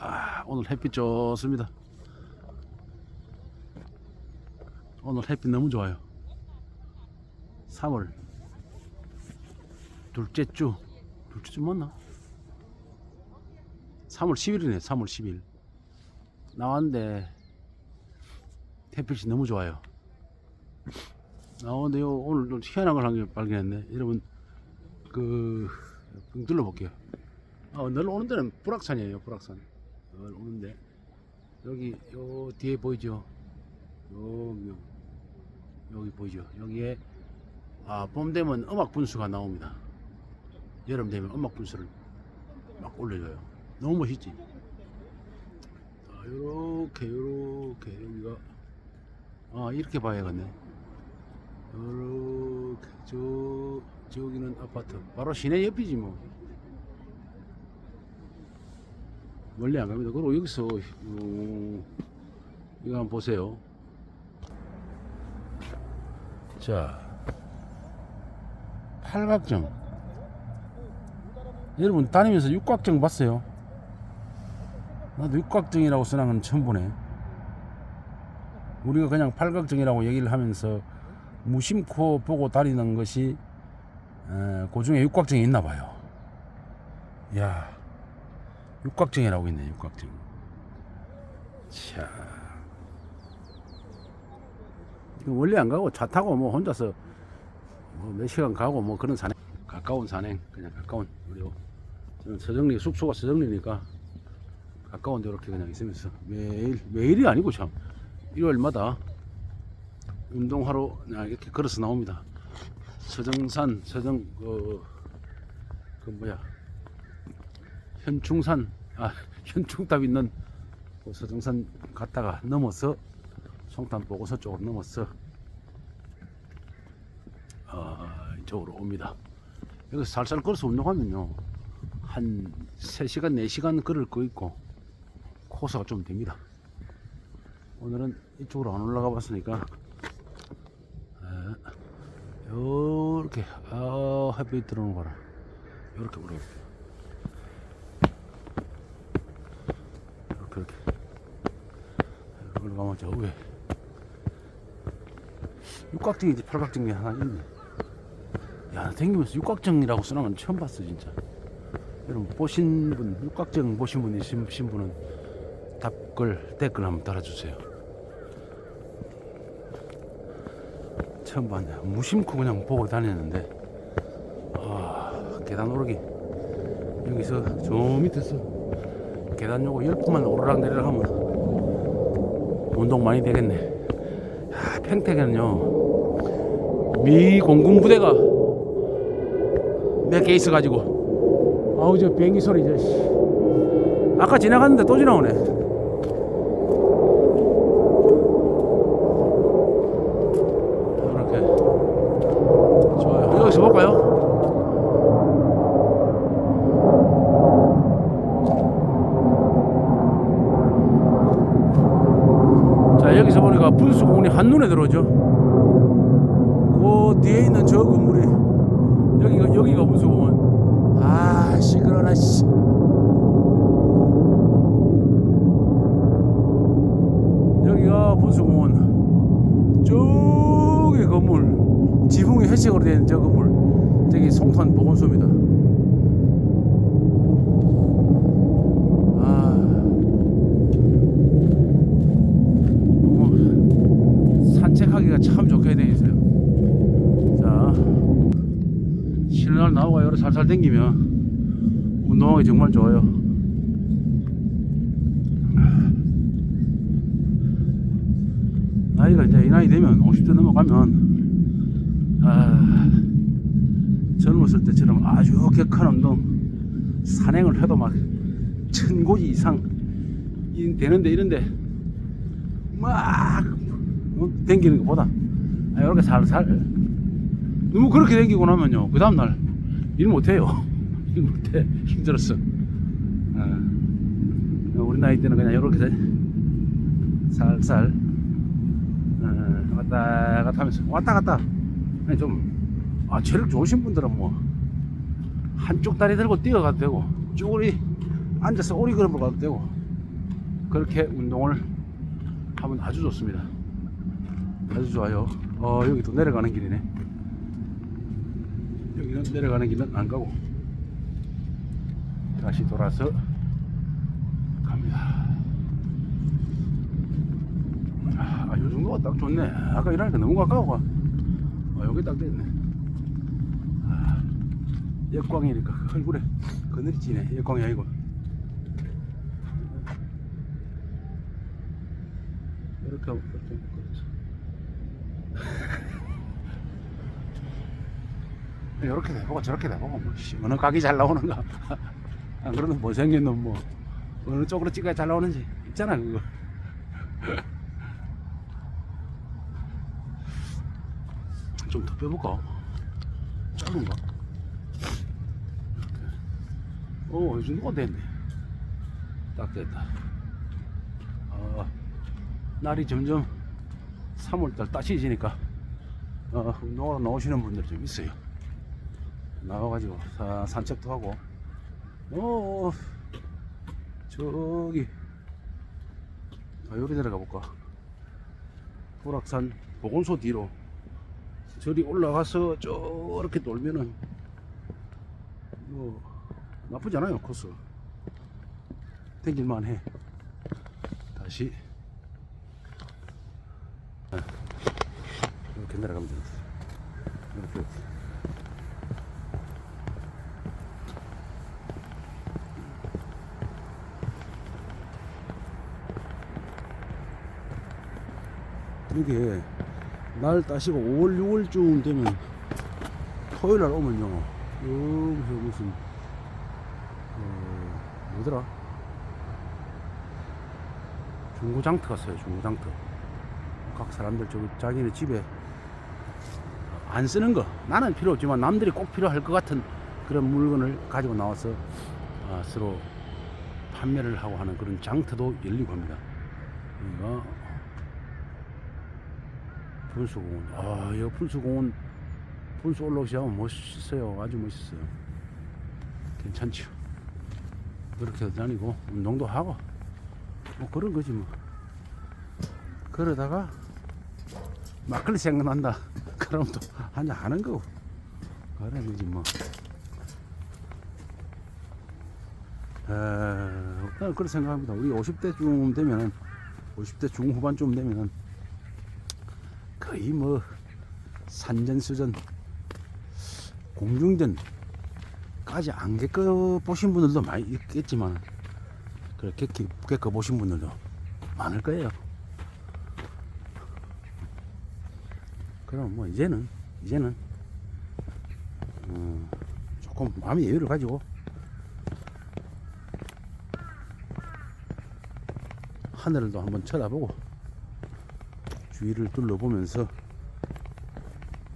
아, 오늘 햇빛 좋습니다. 오늘 햇빛 너무 좋아요. 3월 둘째 주 둘째 주 맞나? 3월 10일이네. 3월 10일 나왔는데 햇빛이 너무 좋아요. 나오는데 요 오늘 좀 희한한 걸 한 개 발견했네. 여러분 그 둘러볼게요. 어, 늘 오는 데는 불악산이에요. 불악산. 늘 오는데 여기 요 뒤에 보이죠? 여기 여기 보이죠? 여기에 아, 봄 되면 음악 분수가 나옵니다. 여름 되면 음악 분수를 막 올려줘요. 너무 멋있지? 자, 요렇게 요렇게 여기가 아 이렇게 봐야겠네. 요렇게 저 저기는 아파트 바로 시내 옆이지 뭐. 멀리 안 갑니다. 그리고 여기서 어, 이거 한번 보세요. 자, 팔각정. 여러분 다니면서 육각정 봤어요? 나도 육각정이라고 쓰는 건 처음 보네. 우리가 그냥 팔각정이라고 얘기를 하면서 무심코 보고 다니는 것이 에, 그 중에 육각정이 있나 봐요. 야, 육각정이라고 있네, 육각정. 자, 원래 안 가고 차 타고 뭐 혼자서 뭐 몇 시간 가고 뭐 그런 산행, 가까운 산행, 그냥 가까운. 우리 저는 서정리 숙소가 서정리니까 가까운 데 이렇게 그냥 있으면서 매일 매일이 아니고 참. 일요일마다 운동하러 그냥 이렇게 걸어서 나옵니다. 서정산 서정 그, 그 뭐야 현충산 아 현충탑 있는 그 서정산 갔다가 넘어서 송탄 보고서 쪽으로 넘어서 어, 이쪽으로 옵니다. 여기서 살살 걸어서 운동하면요 한 3시간 4시간 걸을 거 있고 코스가 좀 됩니다. 오늘은 이쪽으로 안 올라가 봤으니까 에, 요렇게 아 햇빛 들어오는 거라 요렇게 올라올게요. 이렇게 이렇게 저 위에 육각정이지 팔각정이 하나 있네. 야 댕기면서 육각정이라고 쓰는 건 처음 봤어 진짜. 여러분 보신 분 육각정 보신 분 있으신 분은 답글 댓글 한번 달아주세요. 처음 봤네. 무심코 그냥 보고 다녔는데. 아 계단 오르기. 여기서 저 밑에서 계단 요거 열 분만 오르락 내리락 하면 운동 많이 되겠네. 야, 평택에는요 미 공군 부대가 몇 개 있어가지고 아우 저 비행기 소리 저 씨. 아까 지나갔는데 또 지나오네. 이렇게 좋아요. 여기서 볼까요? 자 여기서 보니까 한눈에 들어오죠? 그 뒤에 있는 저 건물이 여기가 여기가 분수공원? 아 시끄러나 씨. 여기가 분수공원? 저기 건물. 지붕이 회색으로 된 저 건물. 저기 송탄 보건소입니다 아 뭐, 산책하기가 참 좋게 되어 있어요. 자, 쉬는 날 나오고 여기 살살 댕기면 운동하기 정말 좋아요. 나이가 이제 이 나이 되면 50대 넘어가면 아, 젊었을 때처럼 아주 격한 운동 산행을 해도 막 천고지 이상 이- 되는데 이런데 막 어? 댕기는 것보다 아, 이렇게 살살 너무 그렇게 댕기고 나면요 그 다음날 일 못해요 일 못해 힘들었어 어. 우리 나이 때는 그냥 이렇게 살살 어, 왔다 갔다 하면서 왔다 갔다 좀 아, 체력 좋으신 분들은 뭐 한쪽 다리 들고 뛰어가도 되고 쭈그리 앉아서 오리 걸음을 가도 되고 그렇게 운동을 하면 아주 좋습니다. 아주 좋아요. 어, 여기도 내려가는 길이네. 여기는 내려가는 길은 안 가고 다시 돌아서 갑니다. 아, 요 정도가 딱 좋네. 아까 일하니까 너무 가까워. 아, 여기 딱 됐네. 아, 역광이니까 얼굴에 그늘이 지네. 역광이 아니고. 이렇게 이렇게 하면 그렇죠. 이렇게 내보고 저렇게 내보고 뭐 씨, 어느 각이 잘 나오는가 안 그러면 못생긴 놈뭐 어느 쪽으로 찍어야 잘 나오는지 있잖아 그거 좀 더 빼볼까? 짧은가? 오, 이 정도가 됐네 딱 됐다 아, 날이 점점 3월달 따시해지니까 어, 운동하러 나오시는 분들 좀 있어요. 나와가지고 사- 산책도 하고 어 저기 아 여기 내려가 볼까 보락산 보건소 뒤로 저리 올라가서 저렇게 돌면은 뭐 나쁘지 않아요 코스 댕길만 해 다시 네. 이렇게 내려가면 됩니다. 이렇게. 이게 날 따시고 5월 6월쯤 되면 토요일 날 오면요. 여기서 무슨 어, 뭐더라? 중고장터 갔어요 중고장터. 각 사람들 저기 자기네 집에 안 쓰는 거. 나는 필요 없지만 남들이 꼭 필요할 것 같은 그런 물건을 가지고 나와서 아, 서로 판매를 하고 하는 그런 장터도 열리고 합니다. 분수공원. 아, 이 분수공원 분수 올라오시면 멋있어요. 아주 멋있어요. 괜찮죠. 그렇게 다니고 운동도 하고 뭐 그런 거지 뭐. 그러다가 막걸리 생각난다. 그럼 또 한잔 하는 거고. 그런 거지 뭐. 에, 그렇게 생각합니다. 우리 50대쯤 되면은 50대 중후반쯤 되면은 거의 뭐 산전수전 공중전까지 안 겪어 보신 분들도 많이 있겠지만 그렇게 겪어 보신 분들도 많을 거예요. 그럼 뭐 이제는 이제는 어, 조금 마음의 여유를 가지고 하늘도 한번 쳐다보고 주위를 둘러보면서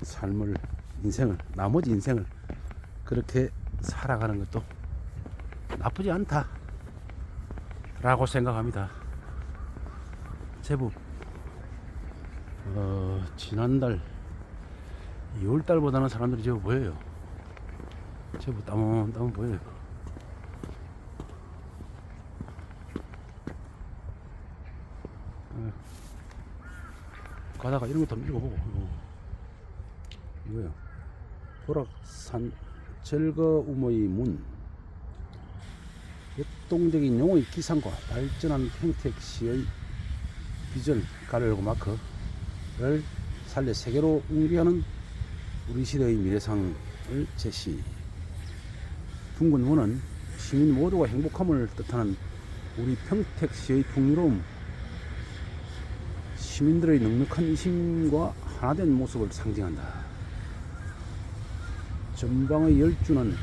삶을 인생을 나머지 인생을 그렇게 살아가는 것도 나쁘지 않다 라고 생각합니다. 제법 어, 지난달 2월달보다는 사람들이 제법 보여요. 제법 따문따문 보여요 가다가 이런 것도 한번 읽어보고. 이거. 이거요. 보락산 절거우모의 문. 역동적인 용어의 기상과 발전한 평택시의 비전 가르고 마크를 살려 세계로 웅기하는 우리 시대의 미래상을 제시. 둥근 문은 시민 모두가 행복함을 뜻하는 우리 평택시의 풍요로움 시민들의 넉넉한 이심과 하나된 모습을 상징한다. 전방의 열주는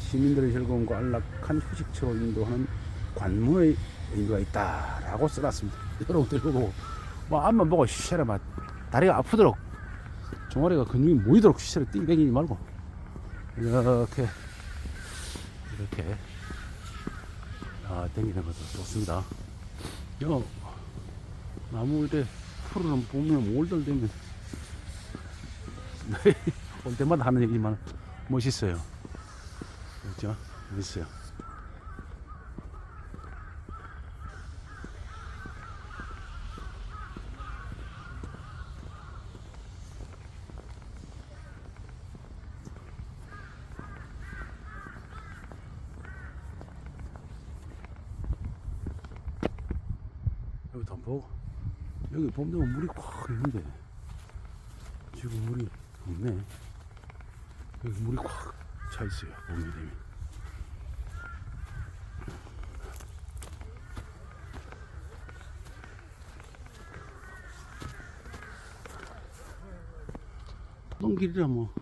시민들의 즐거움과 안락한 휴식처로 인도하는 관문의 의미가 있다라고 써놨습니다. 여러분들 보고 뭐 앞만 보고 쉬셔라 막 다리가 아프도록 종아리가 근육이 모이도록 쉬셔라 띵뱅이지 말고 이렇게 이렇게 아 당기는 것도 좋습니다. 요 나무 때 푸르는 보면 5월달 되면 올 때마다 하는 얘기지만 멋있어요. 그렇죠? 멋있어요. 여기 도 보고 여기 보면 물이 꽉 있는데 지금 물이 없네. 여기 물이 꽉차 있어요 봄이 되면. 오던 길이라 뭐,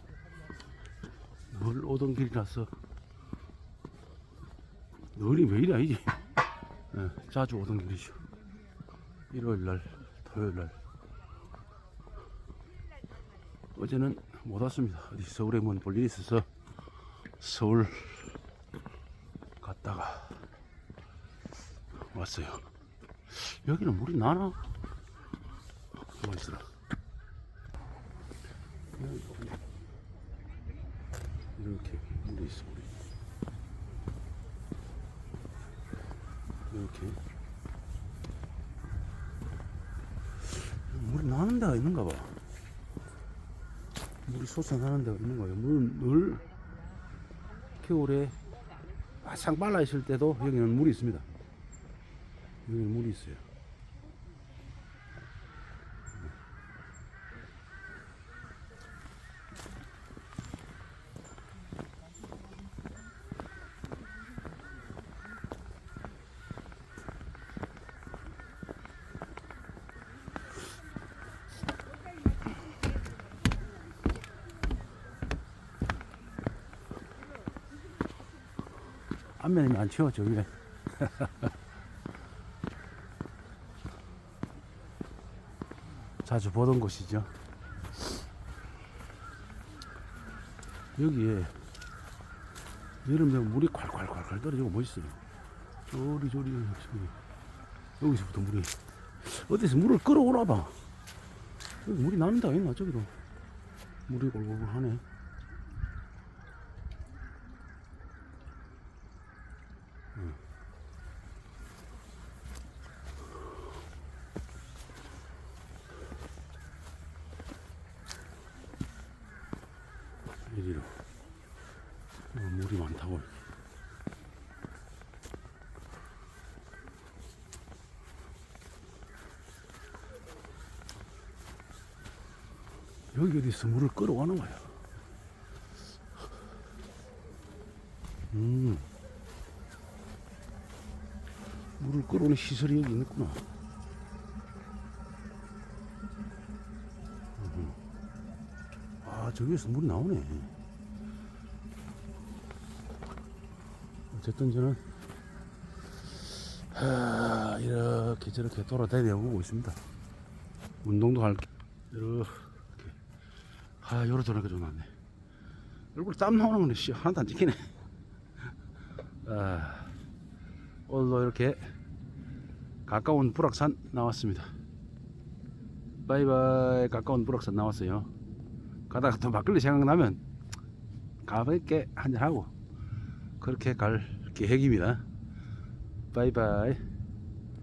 뭘 오던 길이라서, 늘이 왜 이래, 이제. 예, 자주 오던 길이죠. 일요일 날, 토요일 날. 어제는 못 왔습니다. 어디 서울에 뭔볼 일이 있어서 서울 갔다가 왔어요. 여기는 물이 나나? 있어라. 이렇게 물이 있어 이렇게 물이 나는 데가 있는가 봐. 물이 솟아나는 데가 있는 거예요. 물은 늘 겨울에 바싹 말라 있을 때도 여기는 물이 있습니다. 여기는 물이 있어요 앞면이 많죠 저기에. 자주 보던 곳이죠. 여기에 여름 되면 물이 콸콸콸콸 떨어지고 멋있어요. 저리 여기서부터 물이. 어디서 물을 끌어오나 봐. 여기 물이 나는 데가 있나 저기도 물이 골골골 하네 이리로. 어, 물이 많다고. 여기 어디서 물을 끌어가는 거야? 음. 물을 끌어오는 시설이 여기 있구나. 아 저기에서 물이 나오네 어쨌든 저는 하, 이렇게 저렇게 돌아다녀 보고 있습니다. 운동도 할게 이렇게. 아 요러 저렇게 좀 나네. 얼굴 땀 나오는 건데 씨 하나도 안 찍히네. 아, 오늘도 이렇게 가까운 불악산 나왔습니다. 바이바이 가까운 불악산 나왔어요. 가다가 또 막걸리 생각나면 가볍게 한잔하고 그렇게 갈 계획입니다. 바이바이.